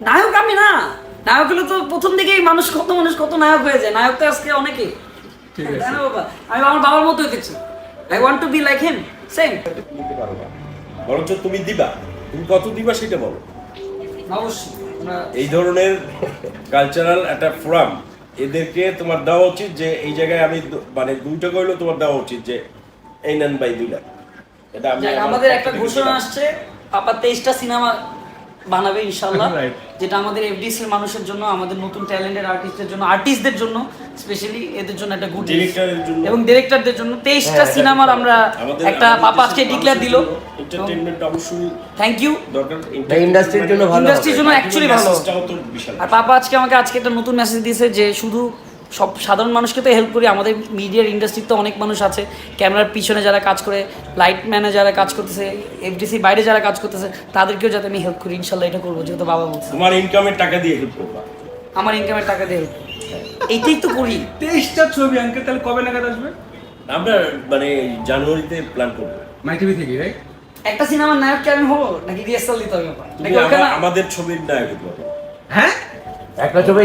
নায়ক আমি না নায়ক হলে তো প্রথম দিকেই মানুষ কত মানুষ কত নায়ক হয়ে যায়। নায়ক তো আজকে অনেকে ঠিক আছে। তাই না বাবা আমি আমার বাবার মতো হতে চাই I want to be like him same নিতে পারো না। বরঞ্চ তুমি দিবা। তুমি কত দিবা সেটা বলো। অবশ্যই এই ধরনের কালচারাল একটা ফোরাম এদেরকে তোমার দেওয়া উচিত যে এই জায়গায় আমি মানে দুইটা করলেও তোমার দেওয়া উচিত যে এই নেন বাই দুই লাখ এটা আমাদের একটা ঘোষণা আসছে পাপা তেইশটা সিনেমা বানাবে ইনশাল্লাহ যেটা আমাদের এফডিসির মানুষের জন্য আমাদের নতুন ট্যালেন্টেড আর্টিস্টদের জন্য আর্টিস্টদের জন্য স্পেশালি এদের জন্য একটা গুড। এবং ডিরেক্টরদের জন্য তেইশটা হ্যাঁ, সিনেমার আমরা একটা পাপা আজকে ডিক্লেয়ার দিল। এন্টারটেইনমেন্ট অবশ্যই থ্যাংক ইউ দরকার। না, industry-র জন্য ভালো ইন্ডাস্ট্রির জন্য অ্যাকচুয়ালি ভালো। আর পাপা আজকে আমাকে আজকে একটা নতুন মেসেজ দিয়েছে যে শুধু সব সাধারণ মানুষকে তো হেল্প করি আমাদের মিডিয়ার ইন্ডাস্ট্রিতে অনেক মানুষ আছে। ক্যামেরার পিছনে যারা কাজ করে লাইট ম্যানে যারা কাজ করতেছে এফডিসি বাইরে যারা কাজ করতেছে তাদেরকেও যাতে আমি হেল্প করি ইনশাল্লাহ এটা করব যেহেতু বাবা বলছে। তোমার ইনকামের টাকা দিয়ে হেল্প করবা। আমার ইনকামের টাকা দিয়ে help। এইটাই তো করি। তেইশটা ছবি আঙ্কেল তাহলে কবে নাগাদ আসবে? আমরা মানে জানুয়ারিতে প্ল্যান করব। মাই টিভি থেকে রাইট একটা সিনেমার নায়ক কি আমি হব? নাকি রিহার্সাল দিতে হবে নাকি আমাদের ছবির নায়ক হ্যাঁ? একটা ছবি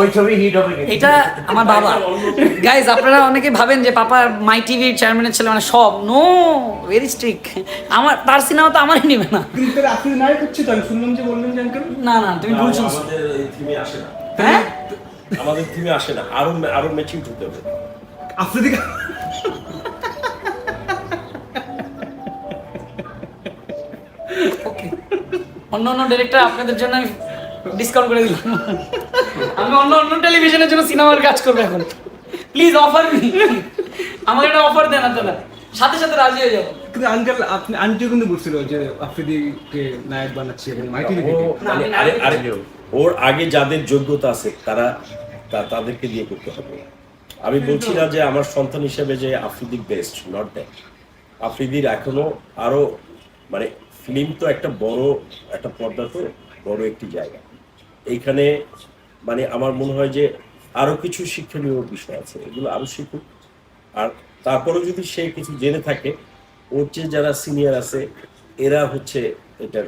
ওই ছবি হিট হবে এটা আমার বাবা। গাইজ আপনারা অনেকে ভাবেন যে পাপা মাই টিভির চেয়ারম্যানের ছেলে মানে সব। নো ভেরি স্ট্রিক আমার তার সিনেমা তো আমারই নেবে না। কিন্তু আপনি হচ্ছে তো আমি শুনলাম যে বললেন যে আঙ্কেল না না তুমি ভুল শুনছো। আমাদের থিমে আসে না। হ্যাঁ? আমাদের থিমে আসে না। আরও আরও ম্যাচিং হতে হবে। ওকে অন্য অন্য ডিরেক্টর আপনাদের জন্য আমি ডিসকাউন্ট করে দিলাম। আমি অন্য অন্য টেলিভিশনের জন্য সিনেমার কাজ করব এখন। প্লিজ অফার মি আমাকে একটা অফার দেন আপনারা সাথে সাথে রাজি হয়ে যাব। কিন্তু আঙ্কেল আপনি আন্টিও কিন্তু বলছিল যে আফ্রিদিকে নায়ক বানাচ্ছি এখানে মাই টিভি ও থেকে। না, মানে আমি আরে নায়ক আরে ওর আগে যাদের যোগ্যতা আছে তারা তাদেরকে দিয়ে করতে হবে। আমি বলছি না যে আমার সন্তান হিসেবে যে আফ্রিদি বেস্ট নট দ্যাট আফ্রিদির এখনও আরও মানে ফিল্ম তো একটা বড় একটা পর্দা তো বড় একটি জায়গা। এইখানে মানে আমার মনে হয় যে আরও কিছু শিক্ষণীয় বিষয় আছে এগুলো আরও শিখুক। আর তারপরেও যদি সে কিছু জেনে থাকে ওর চেয়ে যারা সিনিয়র আছে এরা হচ্ছে এটার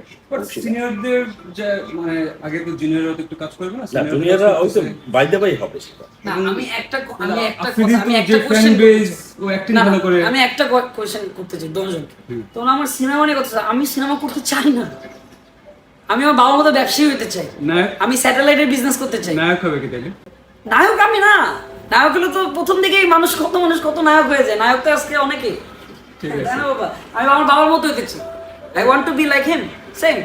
সিনিয়রদের যে মানে আগে তো জুনিয়ররা একটু কাজ করবে না? জুনিয়ররা ওই তো বাইদে বাই হবে সেটা। আমি একটা আমি একটা আমি একটা কোশ্চেন ও acting ভালো করে। আমি একটা কোশ্চেন করতে চাই দুজন তো আমার সিনেমা নিয়ে কথা আমি সিনেমা করতে চাই না। আমি আমার বাবার মতো ব্যবসায়ী হতে চাই। নায়ক। আমি স্যাটেলাইটের বিজনেস করতে চাই। নায়ক হবে কি তাহলে নায়ক আমি না। নায়ক হলে তো প্রথম দিকেই মানুষ কত মানুষ কত নায়ক হয়ে যায়। নায়ক তো আজকে অনেকে ঠিক আছে। বাবা। আমি আমার বাবার মতো হতে চাই। I want to be like him same